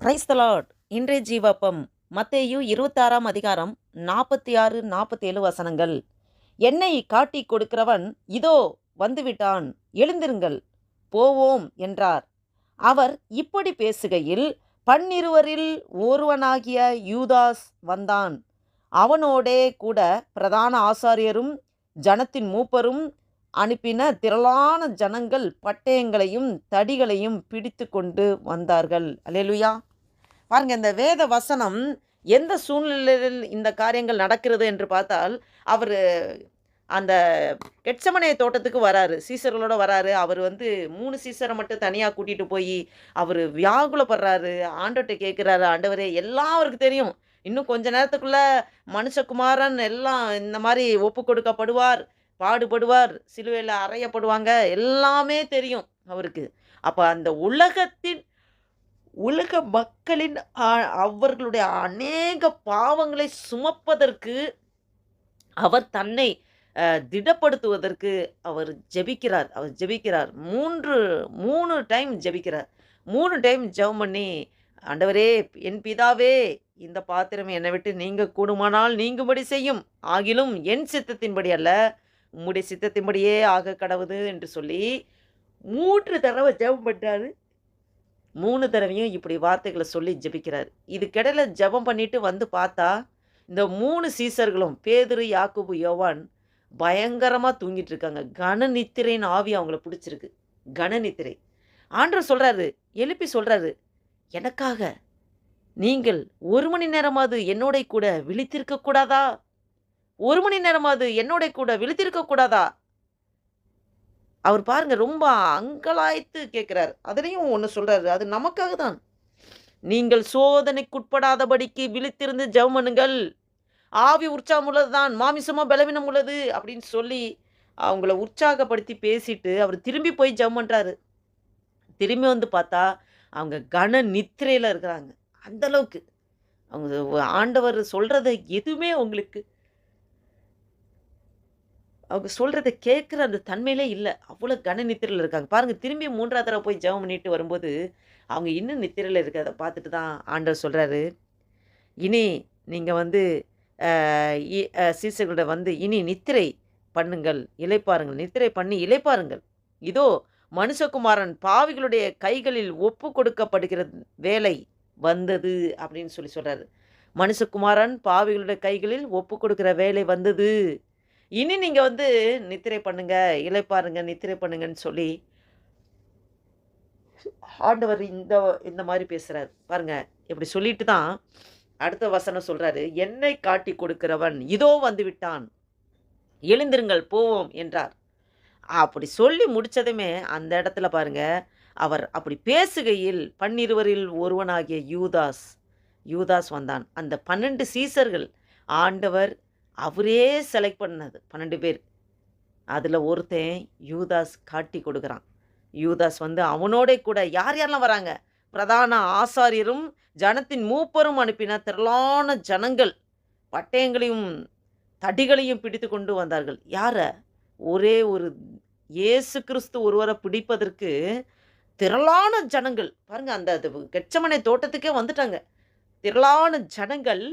கிரைஸ்தலாட் இன்றைய ஜீவப்பம் மத்தேயு இருபத்தாறாம் அதிகாரம் நாற்பத்தி ஆறு நாற்பத்தேழு வசனங்கள். என்னை காட்டி கொடுக்கிறவன் இதோ வந்துவிட்டான் எழுந்திருங்கள் போவோம் என்றார். அவர் இப்படி பேசுகையில் பன்னிருவரில் ஒருவனாகிய யூதாஸ் வந்தான். அவனோடே கூட பிரதான ஆசாரியரும் ஜனத்தின் மூப்பரும் அனுப்பின திரளான ஜனங்கள் பட்டயங்களையும் தடிகளையும் பிடித்து கொண்டு வந்தார்கள். அலேலுயா பாருங்க இந்த வேத வசனம் எந்த சூழ்நிலையில் இந்த காரியங்கள் நடக்கிறது என்று பார்த்தால் அவர் அந்த கெட்சமனை தோட்டத்துக்கு வராரு. சீசர்களோட வராரு. அவர் வந்து மூணு சீசரை மட்டும் தனியாக கூட்டிகிட்டு போய் அவர் வியாகுலப்படுறாரு. ஆண்டவர்கிட்ட கேட்குறாரு ஆண்டவரே எல்லாம் அவருக்கு தெரியும். இன்னும் கொஞ்ச நேரத்துக்குள்ள மனுஷகுமாரன் எல்லாம் இந்த மாதிரி ஒப்பு கொடுக்கப்படுவார் பாடுபடுவார் சிலுவையில் அறையப்படுவாங்க. எல்லாமே தெரியும் அவருக்கு. அப்போ அந்த உலகத்தின் உலக மக்களின் அவர்களுடைய அநேக பாவங்களை சுமப்பதற்கு அவர் தன்னை திடப்படுத்துவதற்கு அவர் ஜெபிக்கிறார். அவர் ஜெபிக்கிறார். மூன்று மூணு டைம் ஜெபிக்கிறார். மூணு டைம் ஜெபம் பண்ணி ஆண்டவரே என் பிதாவே இந்த பாத்திரம் என்னை விட்டு நீங்க கூடுமானால் நீங்கும்படி செய்யும். ஆகிலும் என் சித்தத்தின்படி அல்ல உம்முடைய சித்தத்தின்படியே ஆக கடவுது என்று சொல்லி மூன்று தடவை ஜெபம் பண்ணுறாரு மூணு தடவையும் இப்படி வார்த்தைகளை சொல்லி ஜெபிக்கிறார். இதுக்கிடையில ஜெபம் பண்ணிட்டு வந்து பார்த்தா இந்த மூணு சீசர்களும் பேதுரு யாக்குபு யோவான் பயங்கரமாக தூங்கிட்டு இருக்காங்க. கன நித்திரைன்னு ஆவி அவங்கள பிடிச்சிருக்கு. கன நித்திரை. ஆண்டவர் சொல்கிறாரு எழுப்பி சொல்கிறாரு எனக்காக நீங்கள் ஒரு மணி நேரமாவது என்னோட கூட விழித்திருக்க கூடாதா ஒரு மணி நேரமாவது என்னோட கூட விழித்திருக்க கூடாதா அவர் பாருங்க ரொம்ப அங்கலாய்த்து கேட்குறாரு அதுலேயும் ஒன்று சொல்கிறாரு அது நமக்காக தான். நீங்கள் சோதனைக்குட்படாதபடிக்கு விழித்திருந்து ஜெபம் ஆவி உற்சாகம் உள்ளது தான் மாமிசமோ பலவீனம் உள்ளது அப்படின்னு சொல்லி அவங்கள உற்சாகப்படுத்தி பேசிட்டு அவர் திரும்பி போய் ஜெபம் பண்ணுறாரு திரும்பி வந்து பார்த்தா அவங்க கன நித்திரையில் இருக்கிறாங்க. அந்தளவுக்கு அவங்க ஆண்டவர் சொல்கிறத எதுவுமே அவங்களுக்கு அவங்க சொல்கிறத கேட்குற அந்த தன்மையிலே இல்லை. அவ்வளோ கன நித்திரையில் இருக்காங்க. பாருங்கள் திரும்பி மூன்றாவது தடவை போய் ஜெபம் பண்ணிட்டு வரும்போது அவங்க இன்னும் நித்திரையில் இருக்கிறத பார்த்துட்டு தான் ஆண்டவர் சொல்கிறாரு இனி நீங்கள் வந்து இ- சீசர்களோட வந்து இனி நித்திரை பண்ணுங்கள் இழைப்பாருங்கள் நித்திரை பண்ணி இழைப்பாருங்கள் இதோ மனுஷகுமாரன் பாவிகளுடைய கைகளில் ஒப்பு கொடுக்கப்படுகிற வேலை வந்தது அப்படின்னு சொல்லி சொல்கிறாரு மனுஷகுமாரன் பாவிகளுடைய கைகளில் ஒப்பு கொடுக்கிற வேலை வந்தது. இனி நீங்கள் வந்து நித்திரை பண்ணுங்க இழைப்பாருங்க நித்திரை பண்ணுங்கன்னு சொல்லி ஆண்டவர் இந்த இந்த மாதிரி பேசுகிறார் பாருங்க இப்படி சொல்லிட்டு தான் அடுத்த வசனம் சொல்கிறாரு என்னை காட்டி கொடுக்கிறவன் இதோ வந்து விட்டான். எழுந்திருங்கள் போவோம் என்றார். அப்படி சொல்லி முடித்ததுமே அந்த இடத்துல பாருங்க அவர் அப்படி பேசுகையில் பன்னிருவரில் ஒருவனாகிய யூதாஸ் யூதாஸ் வந்தான். அந்த பன்னெண்டு சீசர்கள் ஆண்டவர் அவரே செலக்ட் பண்ணது பன்னெண்டு பேர். அதில் ஒருத்தன் யூதாஸ் காட்டி கொடுக்குறான். யூதாஸ் வந்து அவனோட கூட யார் யாரெல்லாம் வராங்க? பிரதான ஆசாரியரும் ஜனத்தின் மூப்பரும் அனுப்பின திரளான ஜனங்கள். பட்டயங்களையும் தடிகளையும் பிடித்து கொண்டு வந்தார்கள். யார? ஒரே ஒரு இயேசு கிறிஸ்து ஒருவரை பிடிப்பதற்கு திரளான ஜனங்கள். பாருங்கள் அந்த அது கெச்சமனை தோட்டத்துக்கே வந்துட்டாங்க. திரளான ஜனங்கள்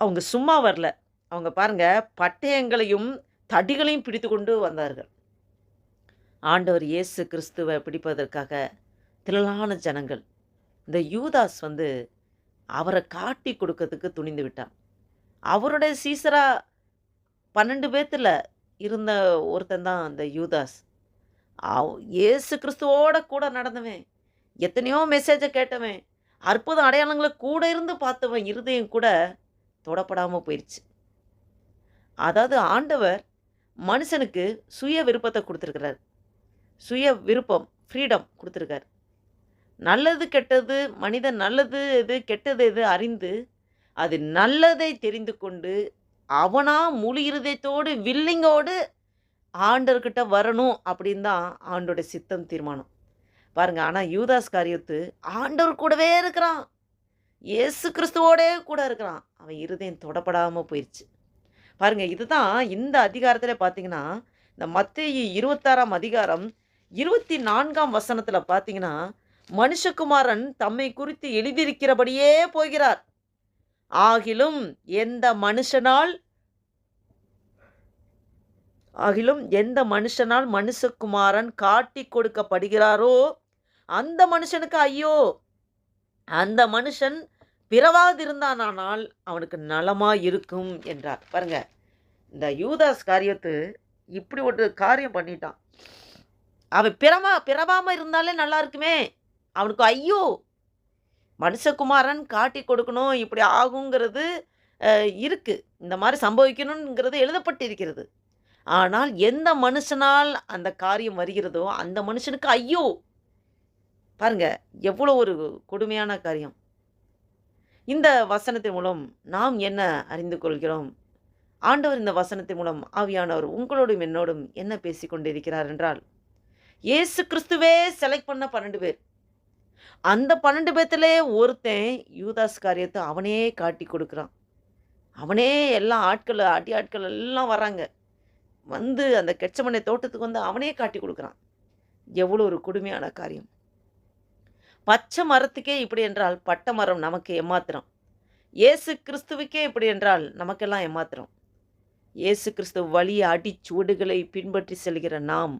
அவங்க சும்மா வரல. அவங்க பாருங்க பட்டயங்களையும் தடிகளையும் பிடித்து கொண்டு வந்தார்கள். ஆண்டவர் இயேசு கிறிஸ்துவை பிடிப்பதற்காக திரளான ஜனங்கள். இந்த யூதாஸ் வந்து அவரை காட்டி கொடுக்கறதுக்கு துணிந்து விட்டான். அவருடைய சீசரா பன்னெண்டு பேர்த்தில் இருந்த ஒருத்தன் தான் அந்த யூதாஸ். இயேசு கிறிஸ்துவோட கூட நடந்தவன் எத்தனையோ மெசேஜை கேட்டவன் அற்புத அடையாளங்களை கூட இருந்து பார்த்தவன் இருதயம் கூட தொடப்படாமல் போயிடுச்சு அதாவது ஆண்டவர் மனுஷனுக்கு சுய விருப்பத்தை கொடுத்துருக்கிறார். சுய விருப்பம் ஃப்ரீடம் கொடுத்துருக்கார். நல்லது கெட்டது மனிதன் நல்லது எது கெட்டது எது அறிந்து அது நல்லதை தெரிந்து கொண்டு அவனா முழு இருதயத்தோடு வில்லிங்கோடு ஆண்டவர்கிட்ட வரணும் அப்படின்னு தான் ஆண்டோட சித்தம் தீர்மானம். பாருங்க ஆனால் யூதாஸ் காரியத்து ஆண்டவர் கூடவே இருக்கிறான். இயேசு கிறிஸ்துவோடே கூட இருக்கிறான் அவன் இருதயம் தொடப்படாமல் போயிடுச்சு பாருங்கள் இதுதான் இந்த அதிகாரத்தில் பார்த்தீங்கன்னா இந்த மத்திய இருபத்தாறாம் அதிகாரம் இருபத்தி நான்காம் வசனத்தில் பார்த்தீங்கன்னா மனுஷகுமாரன் தம்மை குறித்து எழுதியிருக்கிறபடியே போகிறார். ஆகிலும் எந்த மனுஷனால் ஆகிலும் எந்த மனுஷனால் மனுஷகுமாரன் காட்டி கொடுக்கப்படுகிறாரோ அந்த மனுஷனுக்கு ஐயோ! அந்த மனுஷன் பிறவாதிருந்தானால் அவனுக்கு நலமாக இருக்கும் என்றார். பாருங்க இந்த யூதாஸ் காரியத்து இப்படி ஒரு காரியம் பண்ணிட்டான். அவன் பிறவா பிறவாமல் இருந்தாலே நல்லா இருக்குமே. அவனுக்கு ஐயோ மனுஷகுமாரன் காட்டி கொடுக்கணும் இப்படி ஆகுங்கிறது இருக்குது இந்த மாதிரி சம்பவிக்கணுங்கிறது எழுதப்பட்டிருக்கிறது. ஆனால் எந்த மனுஷனால் அந்த காரியம் வருகிறதோ அந்த மனுஷனுக்கு ஐயோ பாருங்க எவ்வளோ ஒரு கொடுமையான காரியம். இந்த வசனத்தின் மூலம் நாம் என்ன அறிந்து கொள்கிறோம்? ஆண்டவர் இந்த வசனத்தின் மூலம் ஆவியானவர் உங்களோடும் என்னோடும் என்ன பேசி கொண்டிருக்கிறார் என்றால் இயேசு கிறிஸ்துவே செலக்ட் பண்ண பன்னெண்டு பேர். அந்த பன்னெண்டு பேர்த்திலே ஒருத்தன் யூதாஸ் காரியத்தை அவனே காட்டி கொடுக்குறான். அவனே எல்லாம் ஆட்கள் அடி ஆட்கள் எல்லாம் வராங்க வந்து அந்த கெச்சமனை தோட்டத்துக்கு வந்து அவனே காட்டி கொடுக்குறான். எவ்வளோ ஒரு கொடுமையான காரியம். பச்சை மரத்துக்கே இப்படி என்றால் பட்ட மரம் நமக்கு ஏமாத்திரம். இயேசு கிறிஸ்துவுக்கே இப்படி என்றால் நமக்கெல்லாம் ஏமாத்திரம். இயேசு கிறிஸ்துவ வழிய அடிச்சுவடுகளை பின்பற்றி செல்கிற நாம்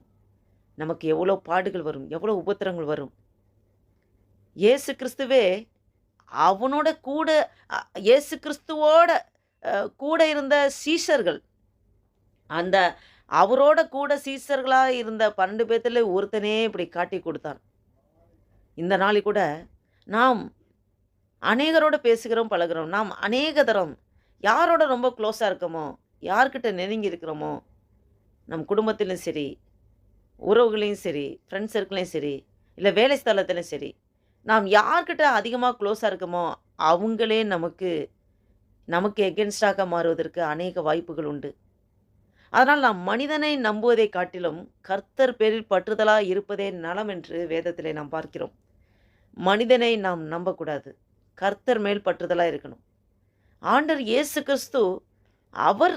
நமக்கு எவ்வளோ பாடுகள் வரும் எவ்வளோ உபத்திரங்கள் வரும். இயேசு கிறிஸ்துவே அவனோட கூட இயேசு கிறிஸ்துவோட கூட இருந்த சீஷர்கள் அந்த அவரோட கூட சீசர்களாக இருந்த பன்னெண்டு பேர்த்துல ஒருத்தனே இப்படி காட்டி கொடுத்தான். இந்த நாளில் கூட நாம் அநேகரோடு பேசுகிறோம் பழகுறோம் நாம் அநேக தரம் யாரோட ரொம்ப க்ளோஸாக இருக்கோமோ யார்கிட்ட நெருங்கி இருக்கிறோமோ நம் குடும்பத்திலும் சரி உறவுகளையும் சரி ஃப்ரெண்ட்ஸ் சர்க்கிளையும் சரி இல்லை வேலை ஸ்தலத்திலும் சரி நாம் யார்கிட்ட அதிகமாக க்ளோஸாக இருக்கோமோ அவங்களே நமக்கு நமக்கு எகென்ஸ்டாக மாறுவதற்கு அநேக வாய்ப்புகள் உண்டு. அதனால் நாம் மனிதனை நம்புவதை காட்டிலும் கர்த்தர் பேரில் பற்றுதலாக இருப்பதே நலம் என்று வேதத்திலே நாம் பார்க்கிறோம். மனிதனை நாம் நம்பக்கூடாது. கர்த்தர் மேல் பற்றுதலாக இருக்கணும். ஆண்டர் இயேசு கிறிஸ்து அவர்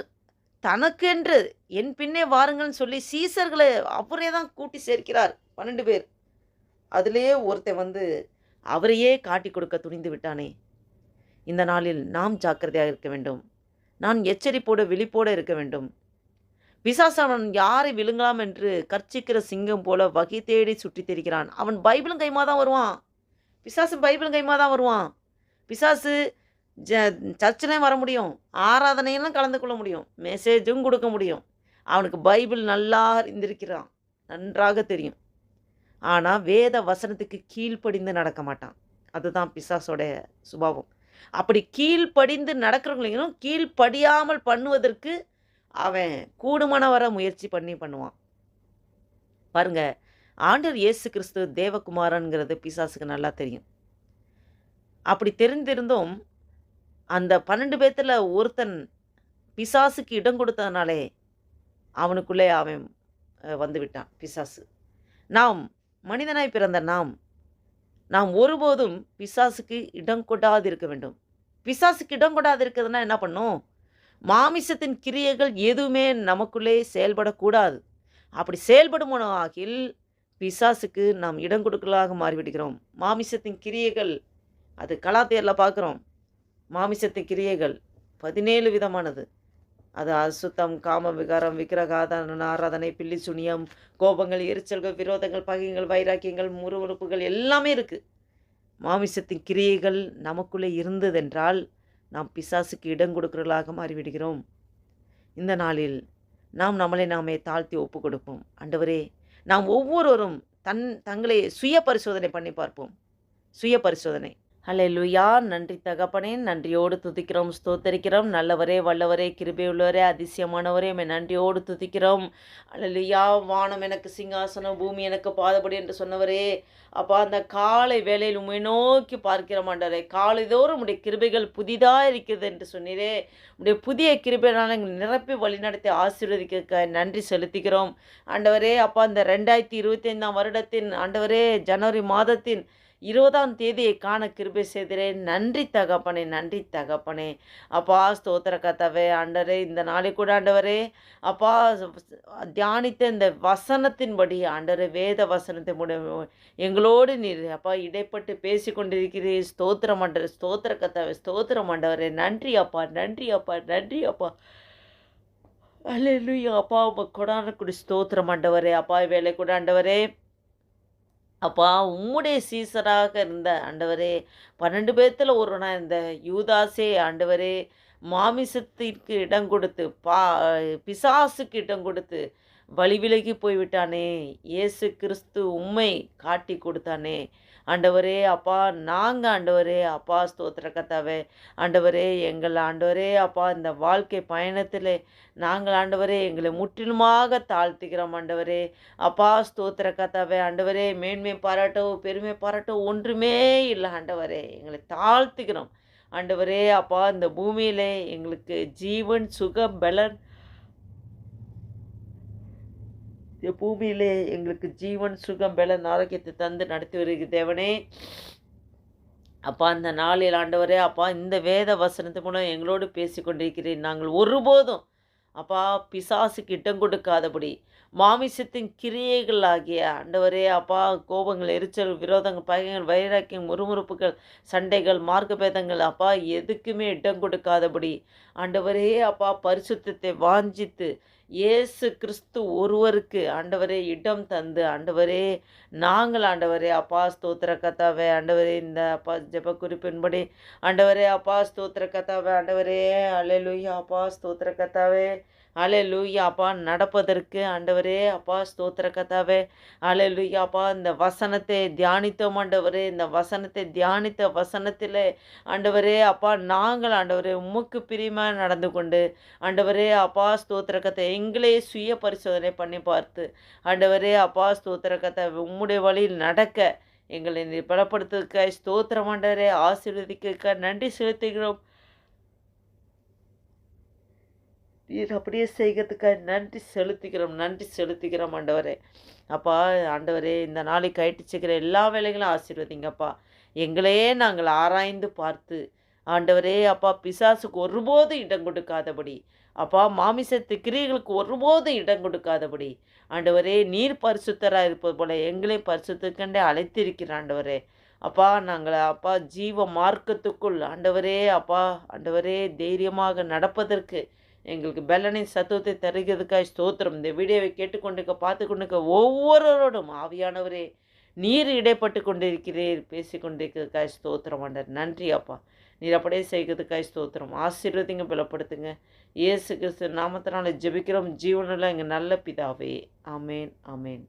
தனக்கென்று என் பின்னே வாருங்கள்னு சொல்லி சீசர்களை அவரே தான் கூட்டி சேர்க்கிறார். பன்னெண்டு பேர். அதிலேயே ஒருத்தன் வந்து அவரையே காட்டி கொடுக்க துணிந்து விட்டானே. இந்த நாளில் நாம் ஜாக்கிரதையாக இருக்க வேண்டும். நான் எச்சரிப்போடு விழிப்போடு இருக்க வேண்டும். பிசாசானவன் யாரை விழுங்கலாம் என்று கர்ச்சிக்கிற சிங்கம் போல வகை தேடி சுற்றி தெரிகிறான். அவன் பைபிளும் கைமா தான் வருவான். பிசாசு பைபிளும் கைமா தான் வருவான். பிசாசு ஜ சர்ச்சிலையும் வர முடியும். ஆராதனையெல்லாம் கலந்து கொள்ள முடியும். மெசேஜும் கொடுக்க முடியும். அவனுக்கு பைபிள் நல்லா அறிந்திருக்கிறான். நன்றாக தெரியும். ஆனால் வேத வசனத்துக்கு கீழ்ப்படிந்து நடக்க மாட்டான். அதுதான் பிசாசோட சுபாவம். அப்படி கீழ்ப்படிந்து நடக்கிறவங்களையும் கீழ்ப்படியாமல் பண்ணுவதற்கு அவன் கூடுமான வர முயற்சி பண்ணி பண்ணுவான். பாருங்க ஆண்டர் இயேசு கிறிஸ்து தேவகுமாரன்கிறது பிசாசுக்கு நல்லா தெரியும். அப்படி தெரிந்திருந்தும் அந்த பன்னெண்டு பேர்த்தில் ஒருத்தன் பிசாசுக்கு இடம் கொடுத்ததுனாலே அவனுக்குள்ளே அவன் வந்துவிட்டான் வந்து விட்டான் பிசாசு. நாம் மனிதனாய் பிறந்த நாம் நாம் ஒருபோதும் பிசாசுக்கு இடம் கொடாது இருக்க வேண்டும். பிசாசுக்கு இடம் கொடாது இருக்கிறதுனா என்ன பண்ணும்? மாமிசத்தின் கிரியைகள் எதுவுமே நமக்குள்ளே செயல்படக்கூடாது. அப்படி செயல்படுமாகில் பிசாசுக்கு நாம் இடம் கொடுக்கலாக மாறிவிடுகிறோம். மாமிசத்தின் கிரியைகள் அது கலாத்தியரில் பார்க்குறோம். மாமிசத்தின் கிரியைகள் பதினேழு விதமானது. அது அசுத்தம் காம விகாரம் விக்கிரகாதன ஆராதனை பில்லி சுனியம் கோபங்கள் எரிச்சல்கள் விரோதங்கள் பகைகள் வைராக்கியங்கள் முறுமுறுப்புகள் எல்லாமே இருக்குது மாமிசத்தின் கிரியைகள் நமக்குள்ளே இருந்ததென்றால் நாம் பிசாசுக்கு இடம் கொடுக்கிறவர்களாக மாறிவிடுகிறோம். இந்த நாளில் நாம் நம்மளை நாமே தாழ்த்தி ஒப்பு கொடுப்போம் அண்டவரே நாம் ஒவ்வொருவரும் தன் தங்களை சுய பரிசோதனை பண்ணி பார்ப்போம். சுய பரிசோதனை ஹalleluya. நன்றி தகப்பனே நன்றியோடு துதிக்கிறோம் ஸ்தோத்தரிக்கிறோம். நல்லவரே வல்லவரே கிருபையுள்ளவரே அதிசயமானவரே மே நன்றியோடு துதிக்கிறோம். ஹalleluya. வானம் எனக்கு சிங்காசனம் பூமி எனக்கு பாதபடி என்று சொன்னவரே. அப்பா அந்த காலை வேலையில் உம்மை நோக்கி பார்க்கிற மாட்டாரே காலைதோறும் உடைய கிருபைகள் புதிதாக இருக்கிறது என்று சொன்னீரே. உடைய புதிய கிருபையினால் எங்களை நிரப்பி வழிநடத்தி ஆசீர்வதிக்க நன்றி செலுத்துகிறோம் ஆண்டவரே அப்பா இந்த ரெண்டாயிரத்தி இருபத்தி ஐந்தாம் வருடத்தின் ஆண்டவரே ஜனவரி மாதத்தின் இருபதாம் தேதியை காண கிருபை செய்திரே நன்றி தகப்பனே நன்றி தகப்பனே. அப்பா ஸ்தோத்திர கத்தாவே ஆண்டரே இந்த நாளை கூட ஆண்டவரே அப்பா தியானித்த இந்த வசனத்தின்படி ஆண்டரே வேத வசனத்தின் மூலம் எங்களோடு நீர் அப்பா இடைப்பட்டு பேசி கொண்டிருக்கிறீர் ஸ்தோத்திரம் ஆண்டவர் ஸ்தோத்திர கத்தாவே ஸ்தோத்திரம் ஆண்டவரே. நன்றி அப்பா நன்றி அப்பா நன்றி அப்பா. அல்லேலூயா அப்பா உம கொடான குடி ஸ்தோத்திரம் ஆண்டவரே. அப்பா வேலை கூட ஆண்டவரே அப்பா உம்முடைய சீசராக இருந்த ஆண்டவரே பன்னெண்டு பேர்த்தில் ஒருவனாக இருந்த யூதாசே ஆண்டவரே மாமிசத்திற்கு இடம் கொடுத்து பா பிசாசுக்கு இடம் கொடுத்து வழி விலகி போய்விட்டானே இயேசு கிறிஸ்து உண்மை காட்டி கொடுத்தானே ஆண்டவரே அப்பா நாங்கள் ஆண்டவரே அப்பா ஸ்தோத்திர கத்தாவே ஆண்டவரே எங்கள் ஆண்டவரே அப்பா இந்த வாழ்க்கை பயணத்தில் நாங்கள் ஆண்டவரே எங்களை முற்றிலுமாக தாழ்த்துகிறோம் ஆண்டவரே. அப்பா ஸ்தோத்திர கத்தாவே ஆண்டவரே மேன்மை பாராட்டோ பெருமை பாராட்டோ ஒன்றுமே இல்லை ஆண்டவரே. எங்களை தாழ்த்துகிறோம். ஆண்டவரே அப்பா இந்த பூமியிலே எங்களுக்கு ஜீவன் சுகம் பலன் இந்த பூமியிலே எங்களுக்கு ஜீவன் சுகம் பலன் ஆரோக்கியத்தை தந்து நடத்தி வருகிற தேவனே. அப்பா இந்த நாளில் ஆண்டவரே அப்பா இந்த வேத வசனத்து மூலம் எங்களோடு பேசி கொண்டிருக்கிறேன் நாங்கள் ஒருபோதும் அப்பா பிசாசுக்கு கிட்டம் கொடுக்காதபடி மாமிசத்தின் கிரியைகள் ஆகிய ஆண்டவரே அப்பா கோபங்கள் எரிச்சல் விரோதங்கள் பகைகள் வைராக்கியம் முறுமுறுப்புகள் சண்டைகள் மார்க்கபேதங்கள் அப்பா எதுக்குமே இடம் கொடுக்காதபடி. ஆண்டவரே அப்பா பரிசுத்தத்தை வாஞ்சித்து இயேசு கிறிஸ்து ஒருவருக்கு ஆண்டவரே இடம் தந்து ஆண்டவரே நாங்கள் ஆண்டவரே அப்பா ஸ்தோத்திர கத்தாவே ஆண்டவரே இந்த அப்பா ஜெப குறிப்பின்படி ஆண்டவரே அப்பா ஸ்தோத்திர கத்தாவே ஆண்டவரே அலையலுயா அப்பா ஸ்தோத்திர கத்தாவே அலே லூயா அப்பா நடப்பதற்கு. ஆண்டவரே அப்பா ஸ்தோத்திர கதாவே அலே லூயா அப்பா இந்த வசனத்தை தியானித்தோம் ஆண்டவரே. இந்த வசனத்தை தியானித்த வசனத்தில் ஆண்டவரே அப்பா நாங்கள் ஆண்டவரே உமக்கு பிரியமாக நடந்து கொண்டு ஆண்டவரே அப்பா ஸ்தோத்திர கதை எங்களே சுய பரிசோதனை பண்ணி பார்த்து ஆண்டவரே அப்பா ஸ்தோத்திர கதை உம்முடைய வழியில் நடக்க எங்களை பலப்படுத்துக்க ஸ்தோத்திரமாண்டவரே ஆசீர்வதிக்க நன்றி செலுத்துகிறோம். நீர் அப்படியே செய்கிறதுக்காக நன்றி செலுத்திக்கிறோம் நன்றி செலுத்திக்கிறோம் ஆண்டவரே. அப்பா ஆண்டவரே இந்த நாளைக்கு கயிட்டுச்சுக்கிற எல்லா வேலைகளும் ஆசீர்வதிங்கப்பா. எங்களையே நாங்கள் ஆராய்ந்து பார்த்து ஆண்டவரே அப்பா பிசாசுக்கு ஒருபோதும் இடம் கொடுக்காதபடி அப்பா மாமிசத்து கிரியைகளுக்கு ஒருபோதும் இடம் கொடுக்காதபடி ஆண்டவரே நீர் பரிசுத்தராக இருப்பது போல எங்களை பரிசுத்துக்கண்டே அழைத்திருக்கிற ஆண்டவரே. அப்பா நாங்கள் அப்பா ஜீவ மார்க்கத்துக்குள் ஆண்டவரே அப்பா ஆண்டவரே தைரியமாக நடப்பதற்கு எங்களுக்கு பெல்லனின் சத்துவத்தை தருகிறதுக்காய் ஸ்தோத்திரம். இந்த வீடியோவை கேட்டுக்கொண்டிருக்க பார்த்து கொண்டிருக்க ஒவ்வொருவரோடும் ஆவியானவரே நீர் இடைப்பட்டு கொண்டிருக்கிறீர் பேசி கொண்டிருக்கிறதுக்காய் ஸ்தோத்திரம் ஆண்டர் நன்றி அப்பா. நீர் அப்படியே செய்கிறதுக்காய் ஸ்தோத்திரம். ஆசீர்வதிங்க பலப்படுத்துங்க. இயேசு கிறிஸ்து நாமத்தினால ஜெபிக்கிறோம். ஜீவனில் எங்கள் நல்ல பிதாவே. அமேன் அமேன்